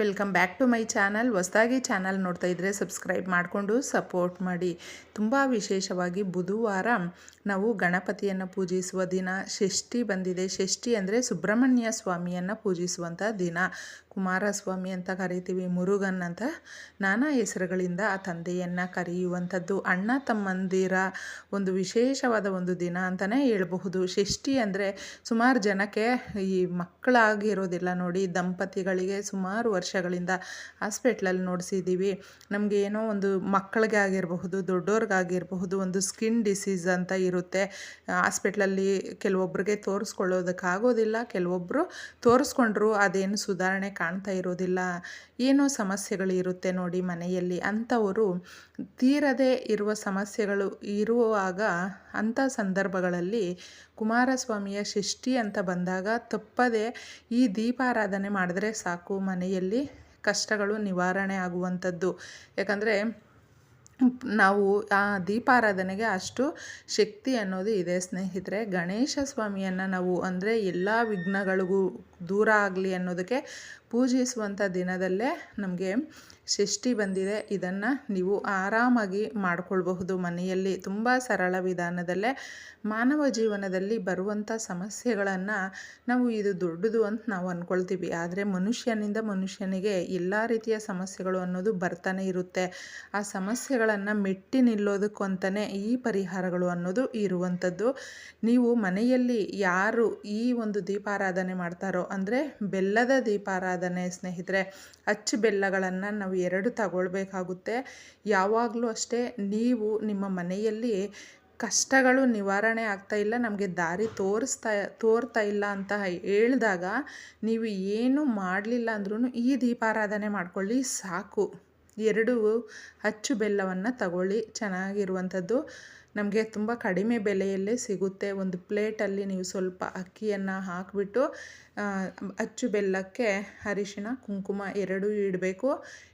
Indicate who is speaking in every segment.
Speaker 1: Welcome back to my channel. ಹೊಸದಾಗಿ channel ನೋಡ್ತಾ ಇದ್ದರೆ ಸಬ್ಸ್ಕ್ರೈಬ್ ಮಾಡಿಕೊಂಡು ಸಪೋರ್ಟ್ ಮಾಡಿ. ತುಂಬ ವಿಶೇಷವಾಗಿ ಬುಧವಾರ ನಾವು ಗಣಪತಿಯನ್ನು ಪೂಜಿಸುವ ದಿನ. ಷಷ್ಠಿ ಬಂದಿದೆ. ಷಷ್ಠಿ ಅಂದರೆ ಸುಬ್ರಹ್ಮಣ್ಯ ಸ್ವಾಮಿಯನ್ನು ಪೂಜಿಸುವಂಥ ದಿನ. ಕುಮಾರಸ್ವಾಮಿ ಅಂತ ಕರಿತೀವಿ, ಮುರುಗನ್ ಅಂತ. ನಾನಾ ಹೆಸರುಗಳಿಂದ ಆ ತಂದೆಯನ್ನು ಕರೆಯುವಂಥದ್ದು. ಅಣ್ಣ ತಮ್ಮಂದಿರ ಒಂದು ವಿಶೇಷವಾದ ಒಂದು ದಿನ ಅಂತಲೇ ಹೇಳ್ಬಹುದು. ಷಷ್ಠಿ ಅಂದರೆ ಸುಮಾರು ಜನಕ್ಕೆ ಈ ಮಕ್ಕಳಾಗಿರೋದಿಲ್ಲ ನೋಡಿ. ದಂಪತಿಗಳಿಗೆ ಸುಮಾರು ವರ್ಷಗಳಿಂದ ಹಾಸ್ಪಿಟ್ಲಲ್ಲಿ ನೋಡಿಸಿದ್ದೀವಿ. ನಮಗೆ ಏನೋ ಒಂದು ಮಕ್ಕಳಿಗೆ ಆಗಿರಬಹುದು ದೊಡ್ಡವ್ರಿಗಾಗಿರಬಹುದು ಒಂದು ಸ್ಕಿನ್ ಡಿಸೀಸ್ ಅಂತ ಇರುತ್ತೆ. ಹಾಸ್ಪಿಟ್ಲಲ್ಲಿ ಕೆಲವೊಬ್ಬರಿಗೆ ತೋರಿಸ್ಕೊಳ್ಳೋದಕ್ಕಾಗೋದಿಲ್ಲ ಕೆಲವೊಬ್ಬರು ತೋರಿಸ್ಕೊಂಡ್ರು ಅದೇನು ಸುಧಾರಣೆ ಕಾಣ್ತಾ ಇರೋದಿಲ್ಲ. ಏನೋ ಸಮಸ್ಯೆಗಳು ಇರುತ್ತೆ ನೋಡಿ ಮನೆಯಲ್ಲಿ. ಅಂಥವರು ತೀರದೇ ಇರುವ ಸಮಸ್ಯೆಗಳು ಇರುವಾಗ ಅಂಥ ಸಂದರ್ಭಗಳಲ್ಲಿ ಕುಮಾರಸ್ವಾಮಿಯ ಷಷ್ಠಿ ಅಂತ ಬಂದಾಗ ತಪ್ಪದೆ ಈ ದೀಪಾರಾಧನೆ ಮಾಡಿದ್ರೆ ಸಾಕು ಮನೆಯಲ್ಲಿ. ಕಷ್ಟಗಳು ನಿವಾರಣೆ ಆಗುವಂಥದ್ದು. ಯಾಕಂದರೆ, ನಾವು ಆ ದೀಪಾರಾಧನೆಗೆ ಅಷ್ಟು ಶಕ್ತಿ ಅನ್ನೋದು ಇದೆ ಸ್ನೇಹಿತರೆ. ಗಣೇಶ ಸ್ವಾಮಿಯನ್ನು ನಾವು ಅಂದರೆ ಎಲ್ಲ ವಿಘ್ನಗಳಿಗೂ ದೂರ ಆಗಲಿ ಅನ್ನೋದಕ್ಕೆ ಪೂಜಿಸುವಂಥ ದಿನದಲ್ಲೇ ನಮಗೆ ಷಷ್ಠಿ ಬಂದಿದೆ. ಇದನ್ನು ನೀವು ಆರಾಮಾಗಿ ಮಾಡಿಕೊಳ್ಬಹುದು. ಮನೆಯಲ್ಲಿ ತುಂಬ ಸರಳ ವಿಧಾನದಲ್ಲೇ ಮಾನವ ಜೀವನದಲ್ಲಿ ಬರುವಂಥ ಸಮಸ್ಯೆಗಳನ್ನು ನಾವು ಇದು ದೊಡ್ಡದು ಅಂತ ನಾವು ಅಂದ್ಕೊಳ್ತೀವಿ ಆದರೆ ಮನುಷ್ಯನಿಂದ ಮನುಷ್ಯನಿಗೆ ಎಲ್ಲ ರೀತಿಯ ಸಮಸ್ಯೆಗಳು ಅನ್ನೋದು ಬರ್ತಾನೆ ಇರುತ್ತೆ. ಆ ಸಮಸ್ಯೆಗಳನ್ನು ಮೆಟ್ಟಿ ನಿಲ್ಲೋದಕ್ಕೂ ಅಂತಲೇ ಈ ಪರಿಹಾರಗಳು ಅನ್ನೋದು ಇರುವಂಥದ್ದು. ನೀವು ಮನೆಯಲ್ಲಿ ಯಾರು ಈ ಒಂದು ದೀಪಾರಾಧನೆ ಮಾಡ್ತಾರೋ, ಅಂದರೆ ಬೆಲ್ಲದ ದೀಪಾರಾಧನೆ ಸ್ನೇಹಿತರೆ, ಅಚ್ಚು ಬೆಲ್ಲಗಳನ್ನು ನಾವು ಎರಡು ತಗೊಳ್ಬೇಕಾಗುತ್ತೆ. ಯಾವಾಗಲೂ ಅಷ್ಟೇ, ನೀವು ನಿಮ್ಮ ಮನೆಯಲ್ಲಿ ಕಷ್ಟಗಳು ನಿವಾರಣೆ ಆಗ್ತಾ ಇಲ್ಲ, ನಮಗೆ ದಾರಿ ತೋರಿಸ್ತಾ, ತೋರ್ತಾ ಇಲ್ಲ ಅಂತ ಹೇಳಿದಾಗ ನೀವು ಏನು ಮಾಡಲಿಲ್ಲ ಅಂದ್ರೂ ಈ ದೀಪಾರಾಧನೆ ಮಾಡ್ಕೊಳ್ಳಿ, ಸಾಕು. ಎರಡು ಅಚ್ಚು ಬೆಲ್ಲವನ್ನು ತಗೊಳ್ಳಿ, ಚೆನ್ನಾಗಿರುವಂಥದ್ದು. ನಮಗೆ ತುಂಬ ಕಡಿಮೆ ಬೆಲೆಯಲ್ಲೇ ಸಿಗುತ್ತೆ. ಒಂದು ಪ್ಲೇಟಲ್ಲಿ ನೀವು ಸ್ವಲ್ಪ ಅಕ್ಕಿಯನ್ನು ಹಾಕಿಬಿಟ್ಟು ಅಚ್ಚು ಬೆಲ್ಲಕ್ಕೆ ಅರಿಶಿಣ, ಕುಂಕುಮ ಎರಡೂ ಇಡಬೇಕು.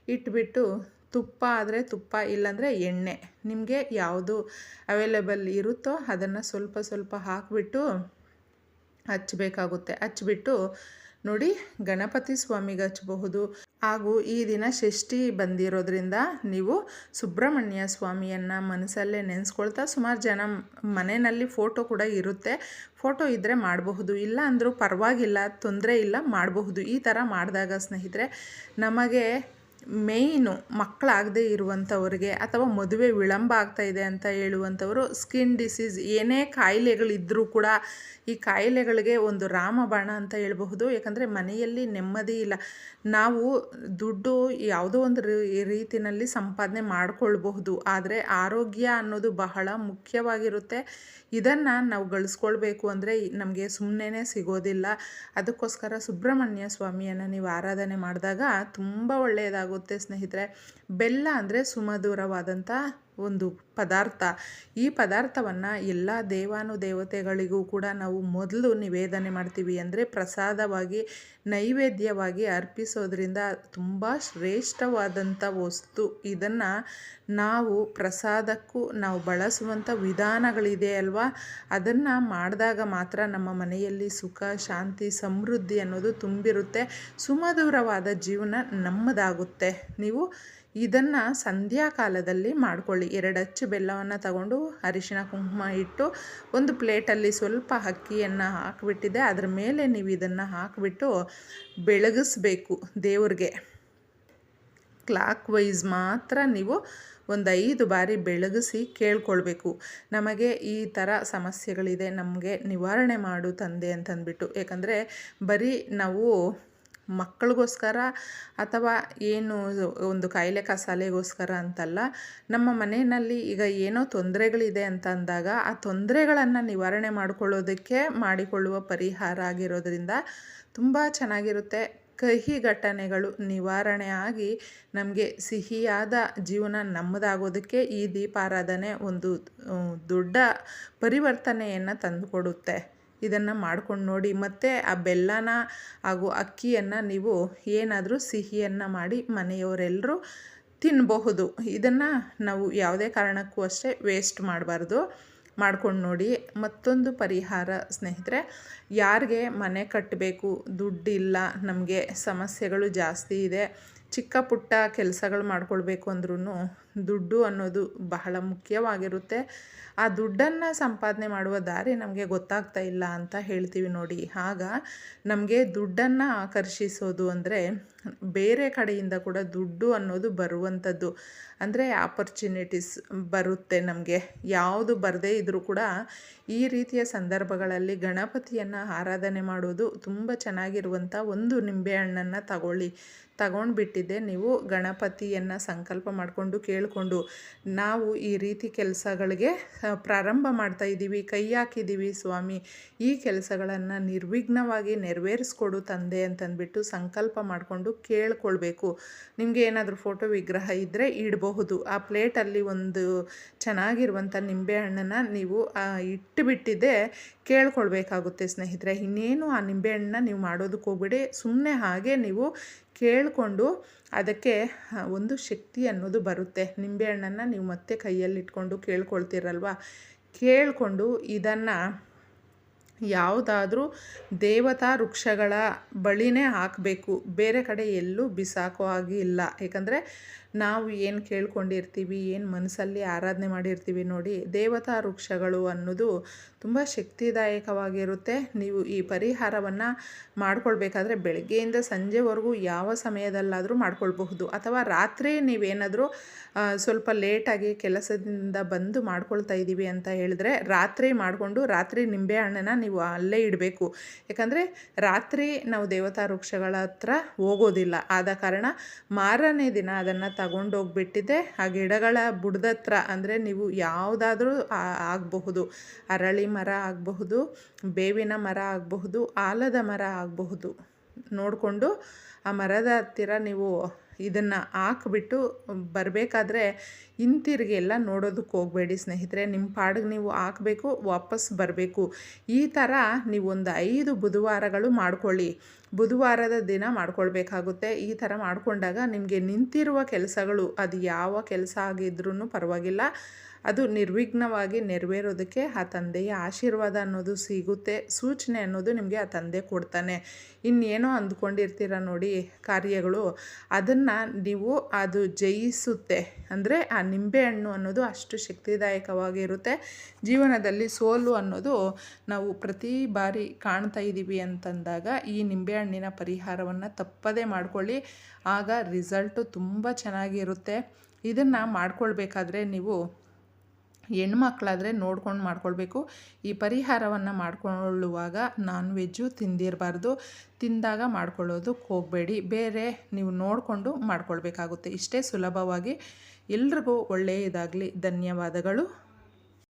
Speaker 1: ಇಟ್ಬಿಟ್ಟು ತುಪ್ಪ ಆದರೆ ತುಪ್ಪ, ಇಲ್ಲಾಂದರೆ ಎಣ್ಣೆ. ನಿಮಗೆ ಯಾವುದು ಅವೈಲೇಬಲ್ ಇರುತ್ತೋ ಅದನ್ನು ಸ್ವಲ್ಪ ಸ್ವಲ್ಪ ಹಾಕಿಬಿಟ್ಟು ಹಚ್ಚಬೇಕಾಗುತ್ತೆ ಹಚ್ಬಿಟ್ಟು ನೋಡಿ ಗಣಪತಿ ಸ್ವಾಮಿಗೆ ಹಚ್ಚಬಹುದು ಹಾಗೂ ಈ ದಿನ ಷಷ್ಠಿ ಬಂದಿರೋದ್ರಿಂದ ನೀವು ಸುಬ್ರಹ್ಮಣ್ಯ ಸ್ವಾಮಿಯನ್ನು ಮನಸ್ಸಲ್ಲೇ ನೆನೆಸ್ಕೊಳ್ತಾ ಸುಮಾರು ಜನ ಮನೆಯಲ್ಲಿ ಫೋಟೋ ಕೂಡ ಇರುತ್ತೆ. ಫೋಟೋ ಇದ್ದರೆ ಮಾಡಬಹುದು. ಇಲ್ಲ ಅಂದರೂ ಪರವಾಗಿಲ್ಲ, ತೊಂದರೆ ಇಲ್ಲ, ಮಾಡಬಹುದು. ಈ ಥರ ಮಾಡಿದಾಗ ಸ್ನೇಹಿತರೆ, ನಮಗೆ ಮೇಯ್ನು ಮಕ್ಕಳಾಗದೇ ಇರುವಂಥವ್ರಿಗೆ ಅಥವಾ ಮದುವೆ ವಿಳಂಬ ಆಗ್ತಾ ಇದೆ ಅಂತ ಹೇಳುವಂಥವರು ಸ್ಕಿನ್ ಡಿಸೀಸ್ ಏನೇ ಕಾಯಿಲೆಗಳಿದ್ದರೂ ಕೂಡ ಈ ಕಾಯಿಲೆಗಳಿಗೆ ಒಂದು ರಾಮಬಾಣ ಅಂತ ಹೇಳಬಹುದು. ಯಾಕಂದರೆ ಮನೆಯಲ್ಲಿ ನೆಮ್ಮದಿ ಇಲ್ಲ. ನಾವು ದುಡ್ಡು ಯಾವುದೋ ಒಂದು ರೀತಿಯಲ್ಲಿ ಸಂಪಾದನೆ ಮಾಡಿಕೊಳ್ಬಹುದು. ಆದರೆ ಆರೋಗ್ಯ ಅನ್ನೋದು ಬಹಳ ಮುಖ್ಯವಾಗಿರುತ್ತೆ. ಇದನ್ನು ನಾವು ಗಳಿಸ್ಕೊಳ್ಬೇಕು ಅಂದರೆ ನಮಗೆ ಸುಮ್ಮನೆ ಸಿಗೋದಿಲ್ಲ. ಅದಕ್ಕೋಸ್ಕರ ಸುಬ್ರಹ್ಮಣ್ಯ ಸ್ವಾಮಿಯನ್ನು ನೀವು ಆರಾಧನೆ ಮಾಡಿದಾಗ ತುಂಬ ಒಳ್ಳೆಯದಾಗುತ್ತೆ. ಸ್ನೇಹಿತರೆ ಬೆಲ್ಲ ಅಂದರೆ ಸುಮಧುರವಾದಂಥ ಒಂದು ಪದಾರ್ಥ. ಈ ಪದಾರ್ಥವನ್ನು ಎಲ್ಲ ದೇವಾನುದೇವತೆಗಳಿಗೂ ಕೂಡ ನಾವು ಮೊದಲು ನಿವೇದನೆ ಮಾಡ್ತೀವಿ ಅಂದರೆ ಪ್ರಸಾದವಾಗಿ, ನೈವೇದ್ಯವಾಗಿ ಅರ್ಪಿಸೋದ್ರಿಂದ ತುಂಬ ಶ್ರೇಷ್ಠವಾದಂಥ ವಸ್ತು. ಇದನ್ನು ನಾವು ಪ್ರಸಾದಕ್ಕೂ ನಾವು ಬಳಸುವಂಥ ವಿಧಾನಗಳಿದೆ ಅಲ್ವಾ? ಅದನ್ನು ಮಾಡಿದಾಗ ಮಾತ್ರ ನಮ್ಮ ಮನೆಯಲ್ಲಿ ಸುಖ, ಶಾಂತಿ, ಸಮೃದ್ಧಿ ಅನ್ನೋದು ತುಂಬಿರುತ್ತೆ. ಸುಮಧುರವಾದ ಜೀವನ ನಮ್ಮದಾಗುತ್ತೆ. ನೀವು ಇದನ್ನು ಸಂಧ್ಯಾಕಾಲದಲ್ಲಿ ಮಾಡ್ಕೊಳ್ಳಿ. ಎರಡು ಅಚ್ಚು ಬೆಲ್ಲವನ್ನು ತಗೊಂಡು ಅರಿಶಿನ ಕುಂಕುಮ ಇಟ್ಟು ಒಂದು ಪ್ಲೇಟಲ್ಲಿ ಸ್ವಲ್ಪ ಅಕ್ಕಿಯನ್ನು ಹಾಕಿಬಿಟ್ಟಿದೆ. ಅದ್ರ ಮೇಲೆ ನೀವು ಇದನ್ನು ಹಾಕಿಬಿಟ್ಟು ಬೆಳಗಿಸ್ಬೇಕು ದೇವ್ರಿಗೆ. ಕ್ಲಾಕ್ ವೈಸ್ ಮಾತ್ರ ನೀವು ಒಂದು ಐದು ಬಾರಿ ಬೆಳಗಿಸಿ ಕೇಳ್ಕೊಳ್ಬೇಕು. ನಮಗೆ ಈ ಥರ ಸಮಸ್ಯೆಗಳಿದೆ. ನಮಗೆ ನಿವಾರಣೆ ಮಾಡು ತಂದೆ ಅಂತಂದ್ಬಿಟ್ಟು. ಯಾಕಂದರೆ ಬರೀ ನಾವು ಮಕ್ಕಳಿಗೋಸ್ಕರ ಅಥವಾ ಏನು ಒಂದು ಕಾಯಿಲೆ ಕಸಾಲೆಗೋಸ್ಕರ ಅಂತಲ್ಲ, ನಮ್ಮ ಮನೆಯಲ್ಲಿ ಈಗ ಏನೋ ತೊಂದರೆಗಳಿದೆ ಅಂತ ಅಂದಾಗ ಆ ತೊಂದರೆಗಳನ್ನು ನಿವಾರಣೆ ಮಾಡಿಕೊಳ್ಳೋದಕ್ಕೆ ಮಾಡಿಕೊಳ್ಳುವ ಪರಿಹಾರ ಆಗಿರೋದ್ರಿಂದ ತುಂಬ ಚೆನ್ನಾಗಿರುತ್ತೆ. ಕಹಿ ಘಟನೆಗಳು ನಿವಾರಣೆ ಆಗಿ ನಮಗೆ ಸಿಹಿಯಾದ ಜೀವನ ನಮ್ಮದಾಗೋದಕ್ಕೆ ಈ ದೀಪಾರಾಧನೆ ಒಂದು ದೊಡ್ಡ ಪರಿವರ್ತನೆಯನ್ನು ತಂದುಕೊಡುತ್ತೆ. ಇದನ್ನು ಮಾಡ್ಕೊಂಡು ನೋಡಿ. ಮತ್ತು ಆ ಬೆಲ್ಲನ ಹಾಗೂ ಅಕ್ಕಿಯನ್ನು ನೀವು ಏನಾದರೂ ಸಿಹಿಯನ್ನು ಮಾಡಿ ಮನೆಯವರೆಲ್ಲರೂ ತಿನ್ನಬಹುದು ಇದನ್ನು ನಾವು ಯಾವುದೇ ಕಾರಣಕ್ಕೂ ಅಷ್ಟೇ ವೇಸ್ಟ್ ಮಾಡಬಾರ್ದು. ಮಾಡ್ಕೊಂಡು ನೋಡಿ. ಮತ್ತೊಂದು ಪರಿಹಾರ ಸ್ನೇಹಿತರೆ, ಯಾರಿಗೆ ಮನೆ ಕಟ್ಟಬೇಕು ದುಡ್ಡಿಲ್ಲ, ನಮಗೆ ಸಮಸ್ಯೆಗಳು ಜಾಸ್ತಿ ಇದೆ ಚಿಕ್ಕ ಪುಟ್ಟ ಕೆಲಸಗಳು ಮಾಡ್ಕೊಳ್ಬೇಕು ಅಂದ್ರೂ ದುಡ್ಡು ಅನ್ನೋದು ಬಹಳ ಮುಖ್ಯವಾಗಿರುತ್ತೆ. ಆ ದುಡ್ಡನ್ನು ಸಂಪಾದನೆ ಮಾಡುವ ದಾರಿ ನಮಗೆ ಗೊತ್ತಾಗ್ತಾ ಇಲ್ಲ ಅಂತ ಹೇಳ್ತೀವಿ ನೋಡಿ. ಆಗ ನಮಗೆ ದುಡ್ಡನ್ನು ಆಕರ್ಷಿಸೋದು ಅಂದರೆ ಬೇರೆ ಕಡೆಯಿಂದ ಕೂಡ ದುಡ್ಡು ಅನ್ನೋದು ಬರುವಂಥದ್ದು. ಅಂದರೆ ಆಪರ್ಚುನಿಟೀಸ್ ಬರುತ್ತೆ ನಮಗೆ. ಯಾವುದು ಬರದೇ ಇದ್ದರೂ ಕೂಡ ಈ ರೀತಿಯ ಸಂದರ್ಭಗಳಲ್ಲಿ ಗಣಪತಿಯನ್ನು ಆರಾಧನೆ ಮಾಡೋದು ತುಂಬ ಚೆನ್ನಾಗಿರುವಂಥ ಒಂದು ನಿಂಬೆಹಣ್ಣನ್ನು ತಗೊಳ್ಳಿ. ತಗೊಂಡ್ಬಿಟ್ಟಿದ್ದೆ. ನೀವು ಗಣಪತಿಯನ್ನು ಸಂಕಲ್ಪ ಮಾಡಿಕೊಂಡು ಕೇಳಿಕೊಂಡು ನಾವು ಈ ರೀತಿ ಕೆಲಸಗಳಿಗೆ ಪ್ರಾರಂಭ ಮಾಡ್ತಾ ಇದ್ದೀವಿ. ಕೈ ಹಾಕಿದ್ದೀವಿ ಸ್ವಾಮಿ. ಈ ಕೆಲಸಗಳನ್ನು ನಿರ್ವಿಘ್ನವಾಗಿ ನೆರವೇರಿಸ್ಕೊಡು ತಂದೆ ಅಂತಂದ್ಬಿಟ್ಟು ಸಂಕಲ್ಪ ಮಾಡಿಕೊಂಡು ಕೇಳ್ಕೊಳ್ಬೇಕು. ನಿಮಗೆ ಏನಾದರೂ ಫೋಟೋ ವಿಗ್ರಹ ಇದ್ದರೆ ಇಡಬಹುದು. ಆ ಪ್ಲೇಟಲ್ಲಿ ಒಂದು ಚೆನ್ನಾಗಿರುವಂಥ ನಿಂಬೆಹಣ್ಣನ್ನು ನೀವು ಇಟ್ಟುಬಿಟ್ಟಿದ್ದೆ ಕೇಳ್ಕೊಳ್ಬೇಕಾಗುತ್ತೆ ಸ್ನೇಹಿತರೆ. ಇನ್ನೇನು ಆ ನಿಂಬೆಹಣ್ಣನ್ನ ನೀವು ಮಾಡೋದಕ್ಕೆ ಹೋಗ್ಬಿಡಿ. ಸುಮ್ಮನೆ ಹಾಗೆ ನೀವು ಕೇಳಿಕೊಂಡು ಅದಕ್ಕೆ ಒಂದು ಶಕ್ತಿ ಅನ್ನೋದು ಬರುತ್ತೆ. ನಿಂಬೆಹಣ್ಣನ್ನು ನೀವು ಮತ್ತೆ ಕೈಯಲ್ಲಿ ಇಟ್ಕೊಂಡು ಕೇಳ್ಕೊಳ್ತೀರಲ್ವ? ಕೇಳಿಕೊಂಡು ಇದನ್ನು ಯಾವುದಾದ್ರೂ ದೇವತಾ ವೃಕ್ಷಗಳ ಬಳಿನೇ ಹಾಕಬೇಕು. ಬೇರೆ ಕಡೆ ಎಲ್ಲೂ ಬಿಸಾಕೋ ಹಾಗೆ ಇಲ್ಲ. ಏಕೆಂದರೆ ನಾವು ಏನು ಕೇಳ್ಕೊಂಡಿರ್ತೀವಿ, ಏನು ಮನಸ್ಸಲ್ಲಿ ಆರಾಧನೆ ಮಾಡಿರ್ತೀವಿ ನೋಡಿ, ದೇವತಾ ವೃಕ್ಷಗಳು ಅನ್ನೋದು ತುಂಬ ಶಕ್ತಿದಾಯಕವಾಗಿರುತ್ತೆ. ನೀವು ಈ ಪರಿಹಾರವನ್ನು ಮಾಡ್ಕೊಳ್ಬೇಕಾದ್ರೆ ಬೆಳಗ್ಗೆಯಿಂದ ಸಂಜೆವರೆಗೂ ಯಾವ ಸಮಯದಲ್ಲಾದರೂ ಮಾಡ್ಕೊಳ್ಬಹುದು. ಅಥವಾ ರಾತ್ರಿ ನೀವೇನಾದರೂ ಸ್ವಲ್ಪ ಲೇಟಾಗಿ ಕೆಲಸದಿಂದ ಬಂದು ಮಾಡ್ಕೊಳ್ತಾ ಇದ್ದೀವಿ ಅಂತ ಹೇಳಿದ್ರೆ ರಾತ್ರಿ ಮಾಡಿಕೊಂಡು ರಾತ್ರಿ ನಿಂಬೆಹಣ್ಣನ್ನು ನೀವು ಅಲ್ಲೇ ಇಡಬೇಕು. ಯಾಕಂದರೆ ರಾತ್ರಿ ನಾವು ದೇವತಾ ವೃಕ್ಷಗಳ ಹತ್ರ ಹೋಗೋದಿಲ್ಲ. ಆದ ಕಾರಣ ಮಾರನೇ ದಿನ ಅದನ್ನು ತಗೊಂಡೋಗ್ಬಿಟ್ಟಿದೆ. ಆ ಗಿಡಗಳ ಬುಡದತ್ರ ಅಂದರೆ ನೀವು ಯಾವುದಾದ್ರೂ ಆಗಬಹುದು. ಅರಳಿ ಮರ ಆಗಬಹುದು, ಬೇವಿನ ಮರ ಆಗಬಹುದು, ಆಲದ ಮರ ಆಗಬಹುದು. ನೋಡಿಕೊಂಡು ಆ ಮರದ ಹತ್ತಿರ ನೀವು ಇದನ್ನು ಹಾಕ್ಬಿಟ್ಟು ಬರಬೇಕಾದ್ರೆ ಹಿಂತಿರುಗಿ ಎಲ್ಲ ನೋಡೋದಕ್ಕೆ ಹೋಗಬೇಡಿ ಸ್ನೇಹಿತರೆ. ನಿಮ್ಮ ಪಾಡಿಗೆ ನೀವು ಹಾಕಬೇಕು, ವಾಪಸ್ ಬರಬೇಕು. ಈ ಥರ ನೀವು ಒಂದು ಐದು ಬುಧವಾರಗಳು ಮಾಡ್ಕೊಳ್ಳಿ. ಬುಧವಾರದ ದಿನ ಮಾಡ್ಕೊಳ್ಬೇಕಾಗುತ್ತೆ. ಈ ಥರ ಮಾಡಿಕೊಂಡಾಗ ನಿಮಗೆ ನಿಂತಿರುವ ಕೆಲಸಗಳು, ಅದು ಯಾವ ಕೆಲಸ ಆಗಿದ್ರೂ ಪರವಾಗಿಲ್ಲ. ಅದು ನಿರ್ವಿಘ್ನವಾಗಿ ನೆರವೇರೋದಕ್ಕೆ ಆ ತಂದೆಯ ಆಶೀರ್ವಾದ ಅನ್ನೋದು ಸಿಗುತ್ತೆ. ಸೂಚನೆ ಅನ್ನೋದು ನಿಮಗೆ ಆ ತಂದೆ ಕೊಡ್ತಾನೆ. ಇನ್ನೇನೋ ಅಂದ್ಕೊಂಡಿರ್ತೀರ ನೋಡಿ ಕಾರ್ಯಗಳು. ಅದನ್ನು ನೀವು ಅದು ಜಯಿಸುತ್ತೆ. ಅಂದರೆ ಆ ನಿಂಬೆಹಣ್ಣು ಅನ್ನೋದು ಅಷ್ಟು ಶಕ್ತಿದಾಯಕವಾಗಿರುತ್ತೆ. ಜೀವನದಲ್ಲಿ ಸೋಲು ಅನ್ನೋದು ನಾವು ಪ್ರತಿ ಬಾರಿ ಕಾಣ್ತಾ ಇದ್ದೀವಿ ಅಂತಂದಾಗ ಈ ನಿಂಬೆಹಣ್ಣಿನ ಪರಿಹಾರವನ್ನು ತಪ್ಪದೇ ಮಾಡ್ಕೊಳ್ಳಿ. ಆಗ ರಿಸಲ್ಟು ತುಂಬ ಚೆನ್ನಾಗಿರುತ್ತೆ. ಇದನ್ನು ಮಾಡ್ಕೊಳ್ಬೇಕಾದ್ರೆ ನೀವು ಹೆಣ್ಮಕ್ಳಾದರೆ ನೋಡ್ಕೊಂಡು ಮಾಡ್ಕೊಳ್ಬೇಕು. ಈ ಪರಿಹಾರವನ್ನು ಮಾಡ್ಕೊಳ್ಳುವಾಗ ನಾನ್ ವೆಜ್ಜು ತಿಂದಿರಬಾರ್ದು. ತಿಂದಾಗ ಮಾಡ್ಕೊಳ್ಳೋದಕ್ಕೆ ಹೋಗಬೇಡಿ. ಬೇರೆ ನೀವು ನೋಡಿಕೊಂಡು ಮಾಡ್ಕೊಳ್ಬೇಕಾಗುತ್ತೆ. ಇಷ್ಟೇ ಸುಲಭವಾಗಿ ಎಲ್ರಿಗೂ ಒಳ್ಳೆಯದಾಗಲಿ. ಧನ್ಯವಾದಗಳು.